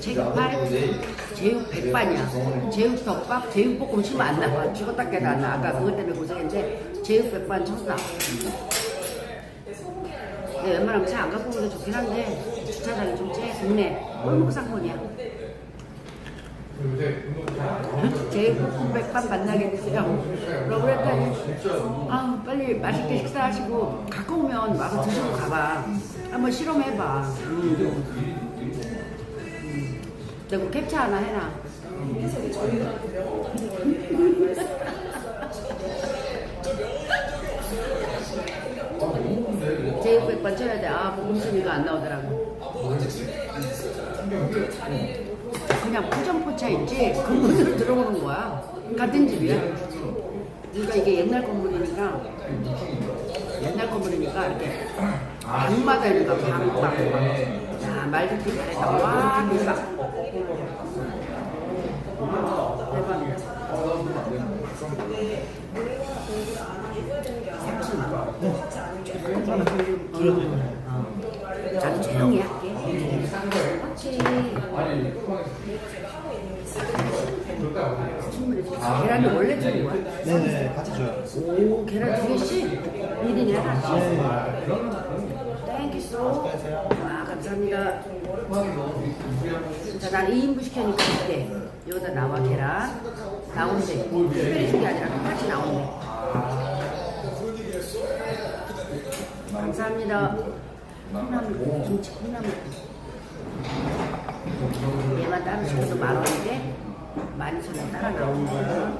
제육팔, 제육 백반이야. 제육 덮밥, 제육 볶음 치면 안 나와. 죽었다 안 나와. 아까 그것 때문에 고생했는데 제육 백반 쳤다. 네, 웬만하면 차 안 갖고 오는 게 좋긴 한데 주차장이 좀 째. 동네 꼴목 상권이야. 제육 볶음 백반 만나게 됐어요. 그러고 그랬더니 아 빨리 맛있게 식사하시고 오면 와서 드시고 가봐. 한번 실험해봐. 음. 내가 캡처 하나 해놔. 제육 백반 쳐야 돼. 아 순위가 안 나오더라고. 그냥 포장포차 있지 그 문으로 들어오는 거야 같은 집이야 그러니까 이게 옛날 건물이니까 옛날 건물이니까 이렇게 방마다 거야 방방 자말 듣기 잘했다 와 대박 대박이야 나도 조용히 할게 충분히 줬어. 계란이 원래 주는 거야? 네네 같이 줘요. 오, 계란 두 개씩? 1인에 하나씩? 소. 와, 감사합니다. 자, 난 2인분 시켜니까 이게 여기다 나와, 계란. 나온대. 특별히 준게 아니라 똑같이 나온대. 감사합니다. 콩나물, 김치 콩나물. 얘만 따로 시켜도 만 원인데 만 이천 따라 나오는 거야.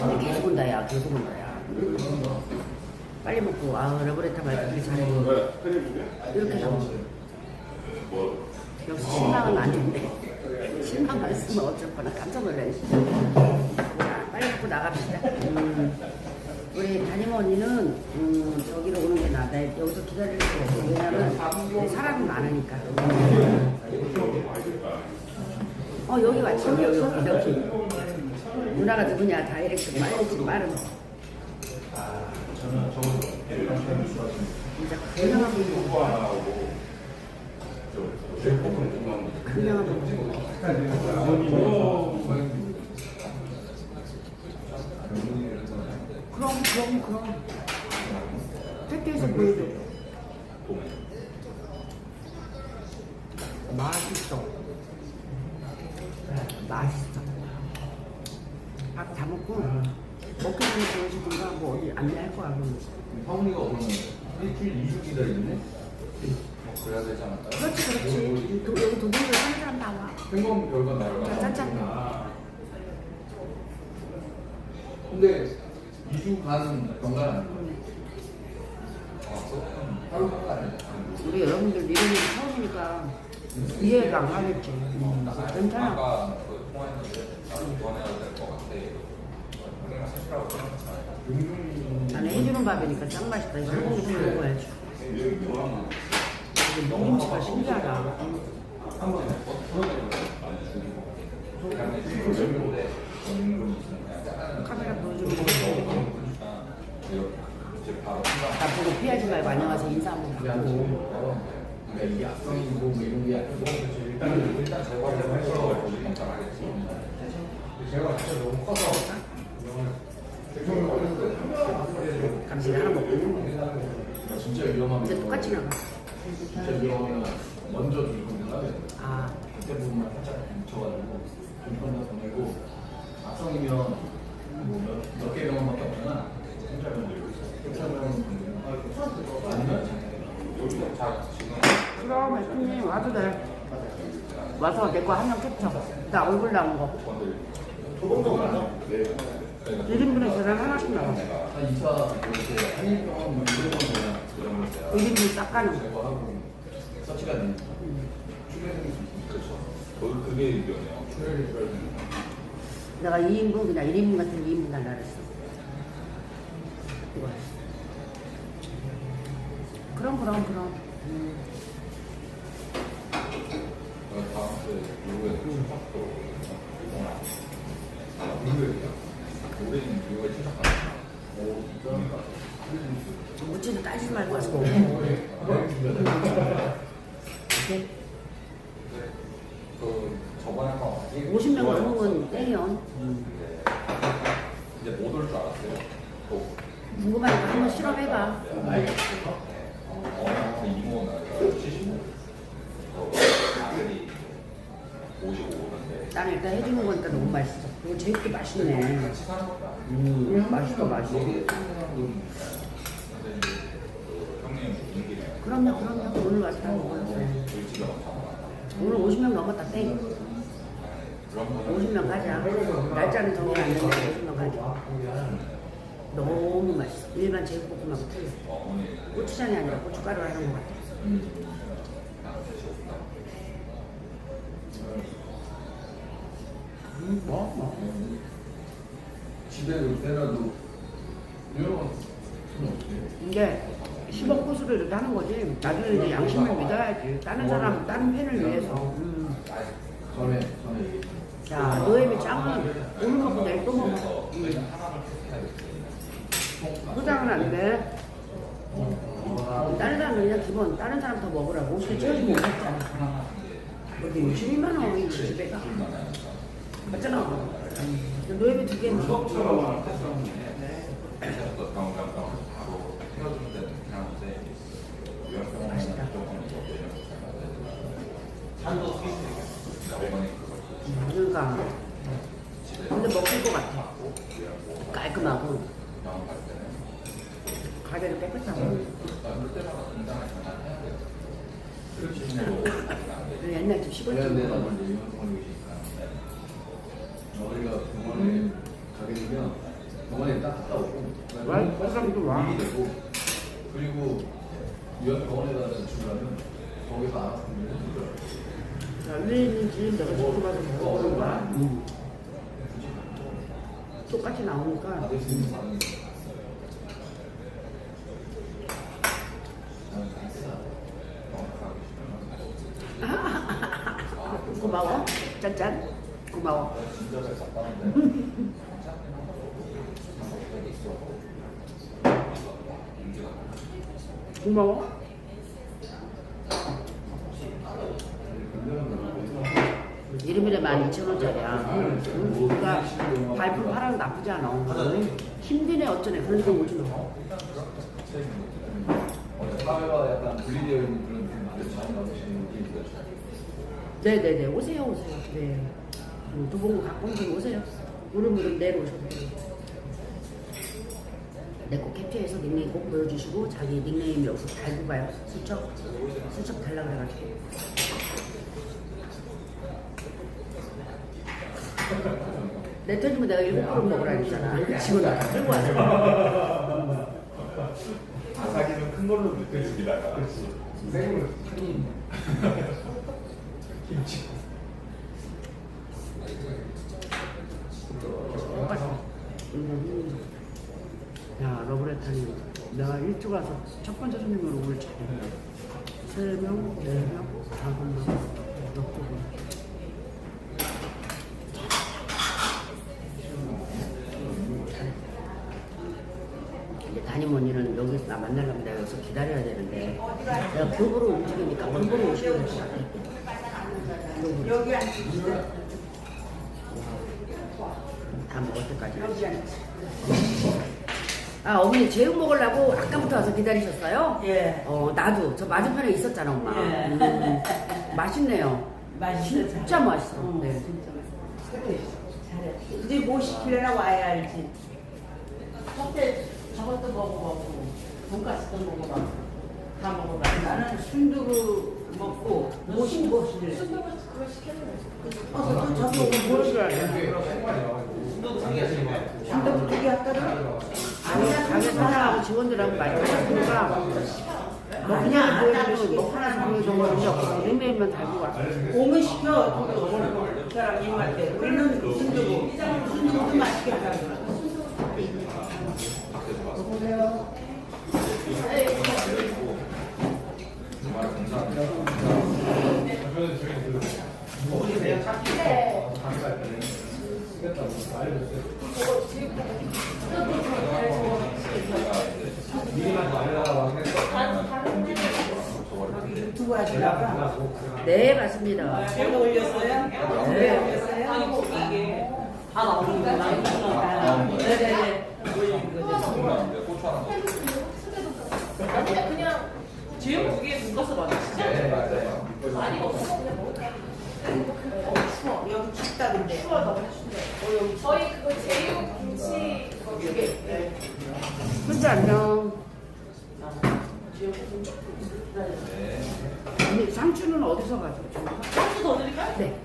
근데 계속 온다 야 계속 온다 야. 빨리 먹고 아 러브레타 말고 잘해. 이렇게 나와. 역시 실망은 안 된대. 실망 안 쓰면 어쩔 거나 깜짝 놀라네. 자, 빨리 먹고 나갑시다. 음, 우리 담임 언니는 음, 저기로 오는 게 나아. 나 여기서 기다릴 수 없어. 왜냐면 사람이 많으니까. 어 여기 왔지 여기 여기 여기 누나가 누구냐 다이렉트 빠르 지 빠른 진짜 그냥 그냥 그럼 그럼 그럼 택배에서 보여줘 맛있어 맛있어 밥 다 먹고 먹기 전에 보여주든가 뭐 어디 안내할 거야 그럼 성리가 오면 일주일, 이주 기다리네? 뭐 그래야 되지 않을까? 그렇지 그렇지 도, 여기 도둑을 하는 사람 나와 생검 결과 나올까? 자, 짠짠. 근데 2주 가는 병간 아니야? 하루 아니야? 우리 여러분들 일 처음이니까 이해가 안 가겠지 음, 괜찮아 아까 그 통화했는데 나도 보완해야 될 것 같아. 그냥 사실하고 그런 나는 해주는 밥이니까 짱 맛있다. 이거 한국에 좀 먹어야지 이게 누김치가 신기하다. 카메라 나 보고 피하지 말고 안녕하세요. 인사 한번 받고. 이 악성이고 뭐 이런 게 아니고 일단. 제가 너무 커서 감시 하나 먹고 진짜 위험하면 이제 똑같이 나가. 진짜 위험하면 먼저 줄 겁니다. 아. 그때 부분만 살짝 묻혀가지고 인건도 보내고 악성이면 뭐몇개 병원밖에 없잖아. 생찰병 들고 있어. 생찰병 아니면 여기서 자 지금 그럼 애프님 와도 돼. 와서 내 거 한 명 캡쳐. 나 얼굴 나온 거. 1인분에 계란 하나씩 나와 한 2차 이렇게 한일 병원 뭐 이런 거나 이런 거 있어요. 1인분 싹 가는 거 제거하고 서치가 되니까 출혈이 그렇죠. 그 그게. 출혈이 출혈 내가 2인분 그냥 1인분 같은 2인분 달라 그랬어 이거 그럼 그럼 그럼 음 주에 미국에 출석도 이동을 아 미국이야? 우리는 미국에 출석 안 해. 오 진짜? 묻지도 따지지 말고 와서 이렇게 그 저번에 한번 50명 넘으면 땡이요. 이제 못 올 줄 알았어요. 또 궁금하니까 한번 실험해봐. 어, 이모는 75, 어, 아들이 55인데 나는 일단 해주는 거니까 너무 맛있어. 그리고 제육도 맛있네. 아니고 음, 맛있어, 맛있어. 그 그럼요, 그럼요. 오늘 와서 다 먹어요. 네. 많아. 오늘 50명 넘었다, 땡. 그런 거는 50명 가자. 날짜는 정해 안 했는데 50명 가자. 너무 맛있어. 일반 제육볶음하고 틀려. 고추장이 아니라 고춧가루 하는 것 같아. 음, 뭐, 뭐. 집에 올 때라도 이런? 이게 10억 구수를 이렇게 하는 거지. 나중에 이제 양심을 믿어야지. 다른 사람, 다른 팬을 위해서. 음. 전에 전에 자, 노예미 짱은 오늘 먹고 내일 또 먹어. 음. 포장은 안 돼. 다른 사람은 그냥 기본, 다른 사람 더 먹으라고. 혹시 채워주면 먹었잖아. 근데 62만 원이 집에가. 맞잖아. 노예미 두 개는 또 병병병 바로 태워주는 데는 그냥 이제 유연병원은 맛있다. 조금 산도 어머니 그거 그러니까. 집에 근데 먹을 것 같아. 유연고 깔끔하고. 병원 갈 때는 가게도 깨끗하고. 그럴 때마다 공장을 전환해야 돼요. 그렇지 힘으로 그리고 옛날 집 그래야 시골집 내가 먹어. 먼저 이런 상황이니까 어디가 병원에 가게 되면 병원에 딱 갔다 오고 와, 그 사람도 와. 일이 되고 그리고 유연 병원에다 주려면 집 내가 지켜봐서 먹어보는 거야. 음. 똑같이 나오니까. 고마워. 짠짠. 고마워. 고마워. 이름이래 12,000원짜리야. 응? 그러니까 발품 팔아도 나쁘지 않아. 힘드네 어쩌네. 그러니까 오지 너. 사회가 약간 분리되어 있는 그런 좀 많이 잘 나오시는 들어요. 네네네. 오세요, 오세요. 네. 음, 두봉 갖고 오면 오세요. 무릎무릎 내려오셔도 돼요. 내거 캡처해서 닉네임 꼭 보여주시고 자기 닉네임 여기서 달고 가요. 수첩. 수첩 달라 그래가지고. 내 터지면 내가 일곱 그릇 먹으라 했잖아. 다 끌고 와서. 아사기는 큰 걸로 느껴집니다가 생으로 김치. 야, 러브레타님. 내가 일찍 와서 첫 번째 손님으로 오늘 잘해. 세 명, 네 명, 다섯 명, 여섯 명. 이제 담임 언니는 여기서 나 만나려면 내가 여기서 기다려야 되는데 내가 교부로 교부로 오시면 될것 같아. 교부로. 다 먹을 때까지. 아 어머니 제육 먹으려고 아까부터 와서 기다리셨어요? 예. 어 나도 저 맞은편에 있었잖아 엄마. 예. 음, 맛있네요. 맛있어. 진짜 맛있어. 응, 네. 진짜 맛있어. 그래, 잘해. 이제 뭐 시키려나 와야 알지. 그때 저것도 먹어보고, 돈가스도 먹어봐. 다 먹어봐. 나는 순두부 먹고, 싶래. 순두부 그거 시켰는데. 어, 또 저기 뭐 시켜야 순두부 두개 할까요? 아니야 가게 사장하고 직원들하고 많이 하셨으니까 뭐 그냥 보여주면 뭐 하나 보여준 거 의미 없어. 의미만 달고 와. 오면 시켜. 그 사람 입맛대. 우리는 순두부. 순두부도 맛있게 하잖아. 정말 감사합니다. 하시다가 네, 맞습니다. 제가 올렸어요? 네. 올렸어요? 다 나오는 아, 거야. 네네네. 궁금한데 고추 하나 넣어. 지금 그게 돈가스 맞으시죠? 네, 맞아요. 추워. 여기 춥다 근데. 저희 그거 제육 김치 그거 두개 혼자 안녕. 네. 언니, 상추는 어디서 가져오죠? 소스 더 드릴까요? 네.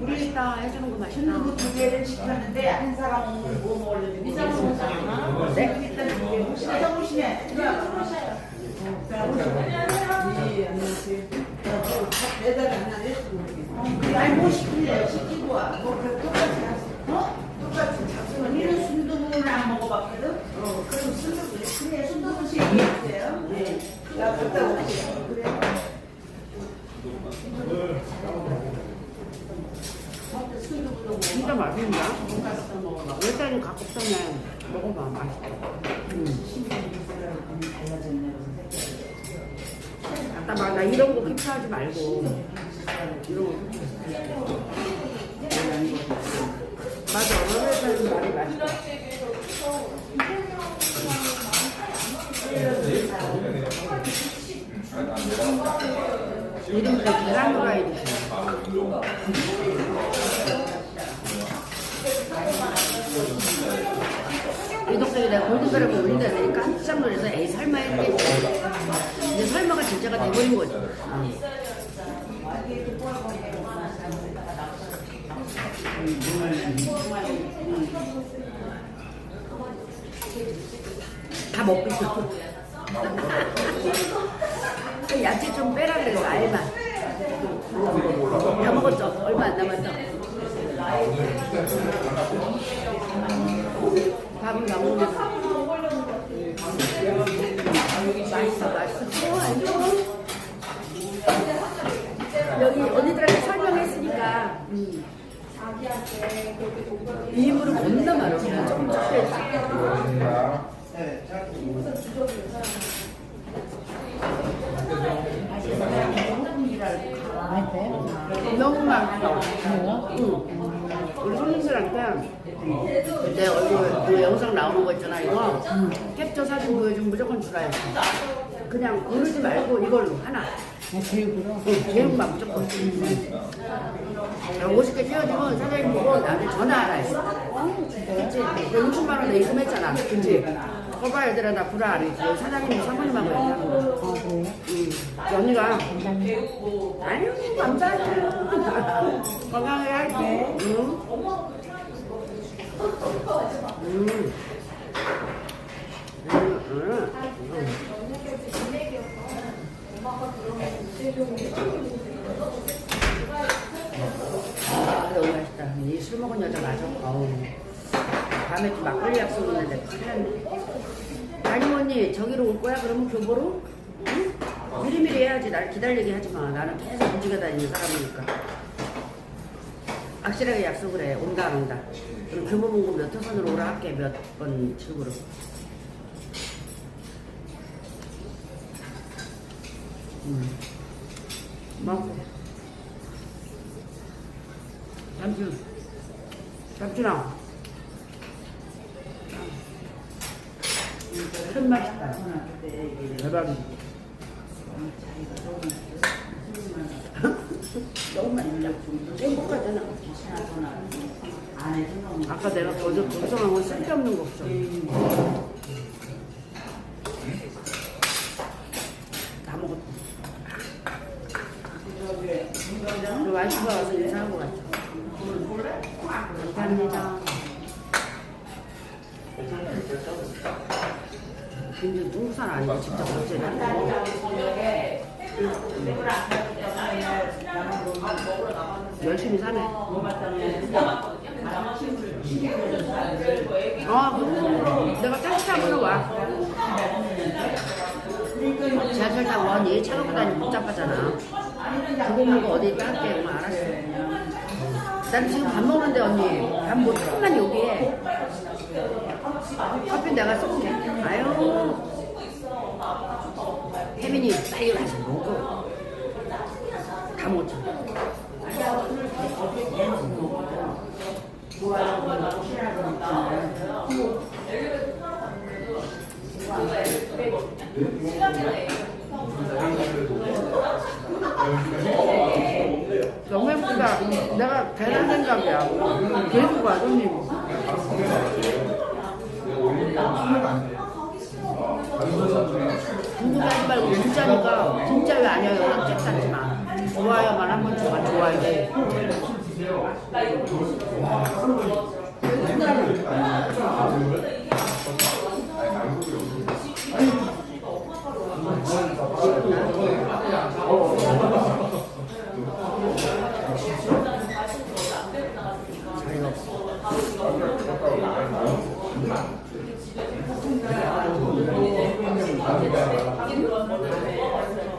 우리 이따 해주는 거 맛있다. 순두부 두 개를 시켰는데 한 사람은 뭐 먹을지 모르겠어요. 네. 일단. 혹시 내가 보시면 매달 하나를 아니 뭐 시킬래요? 시키고 와. 뭐 똑같이. 어? 똑같이 잡수. 언니는 순두부를 안 먹어봤거든? 어, 그럼 순두부. 그래, 순두부씩 얘기했어요. 네. 나 갔다 올게요. 그래. 진짜 맛있냐? 일단은 갖고 오면 먹어봐. 맛있다. 아까 막나 이런 거 킵하지 말고 이런 거 맞아 어른애들은 말이 맛있다 이름도 계란 후라이드 이 동생이 내가 골든그램 올린다 그러니까 깜짝 놀라서 에이 설마 했는데 이제 설마가 진짜가 돼버린 거지 어. 다 먹고 있어 그 야채 좀 빼라 그래서 알만 다 먹었죠? 얼마 안 남았죠? 맛있어 어, 안녕 여기 언니들한테 설명했으니까. 음. 이물은 겁나 많아 내 얼굴 그 영상 나오는 거 있잖아 이거 캡처 사진 보여주면 무조건 주라 해 그냥 고르지 말고 이걸로 하나 제육으로? 응 제육만 무조건 야, 50개 띄워주면 사장님 보고 나한테 전화하라 했어 그치? 60만 원내 입금했잖아 그치? 거봐 얘들아 나 불화 안 했지 사장님 사모님하고 얘기하는 거 아? 응 언니가 아유 감사해요 건강하게 할게 응. 음. 음, 음, 음. 아, 너무 맛있다. 이 술 먹은 여자 맞아. 어우. 또 막걸리 약속 있는데. 아니 언니 저기로 올 거야? 그러면 교보로? 응? 미리미리 해야지. 날 기다리게 하지 마. 나는 계속 움직여 다니는 사람이니까. 확실하게 약속을 해. 온다 안 온다. 그럼 교보문고 몇 호선으로 오라 할게. 몇 번 출구로. 음. 뭐? 삼촌. 삼촌아. 큰 맛있다. 대박이지. 너무 맛있다. 행복하잖아. 아까 내가 거저 걱정한 건 쓸데없는 걱정. 다 먹었다. 그 와이프가 와서 인사한 것 같아. 감사합니다. 근데 중국 사람 아니고 직접 거 열심히 사네. 아, 그럼 내가 타고는 와. 지하철 타고 언니 차 놓고 다니면 복잡하잖아. 그거 먹고 어디 딸게. 뭐 알았어. 난 지금 밥 먹는데 언니 밥뭐 조금만 여기에. 커피 내가 쏠게. 아유. 혜민이 빨리 가서 먹어. 다 먹 예쁘다 내가 대단 생각이야. 계속 와 손님. 궁금하지 말고 진짜니까 진짜 왜 아니야 연락 쨌다지 마 좋아요만 한번 줘봐 좋아 요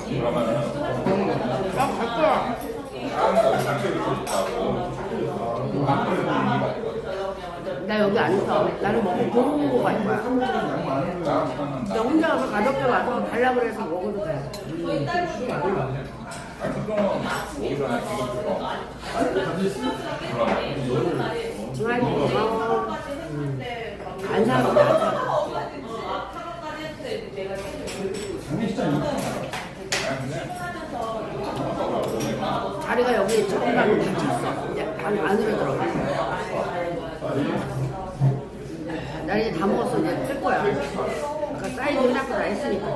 그러면은 나 갈 거야 사람들 장점이 좋다고 나 여기 안 서. 나는 먹고 보고 갈 거야. 나 혼자 가서 가볍게 와서 달라 그래서 먹어도 돼. 중화이 고마워. 안 자리가 여기 처음 가고 다쳤어. 안, 안으로 들어가. 나 이제 다 먹었어. 이제 끌 거야. 아까 사이즈 해놨고 다 했으니까.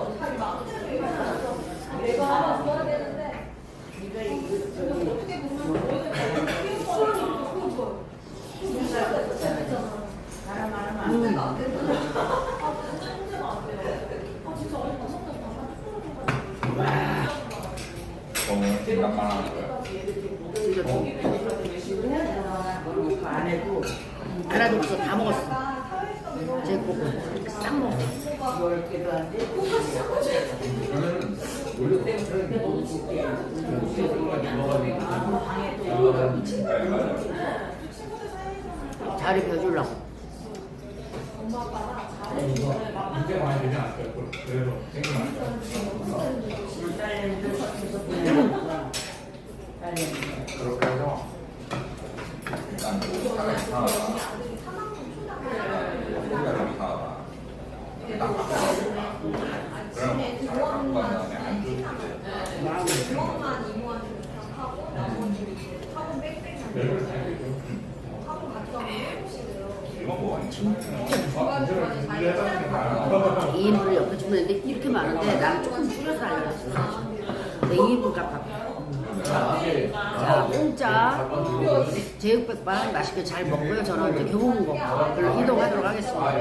너무 생각만 하는 거야. 진짜 좀. 안 해도 알아도 없어. 다 먹었어. 제 거고. 싹 먹었어. 열 개도 안 돼. 자리 벼주려고. 딸내미들 밖에서 보내는 딸내미들. 그렇게 해서 일단 뭐 사람이 사나 우리가 사나 딱 그럼 잘 갖고 간 다음에 안 줄 텐데 이건 뭐 완전 2인분을 옆에 주문했는데 이렇게 많은데 나는 조금 줄여서 했어. 근데 2인분 값 자, 공짜 제육백반 맛있게 잘 먹고요. 저는 이제 교보문 먹고 별로 이동하도록 하겠습니다.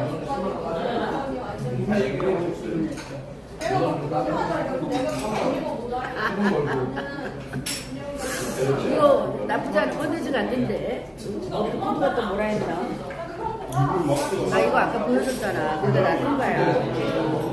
이거 나쁘지 않은 컨텐츠가 안 된대. 그것도 뭐라 했나? 나 이거 아까 보여줬잖아. 근데 나산 거야.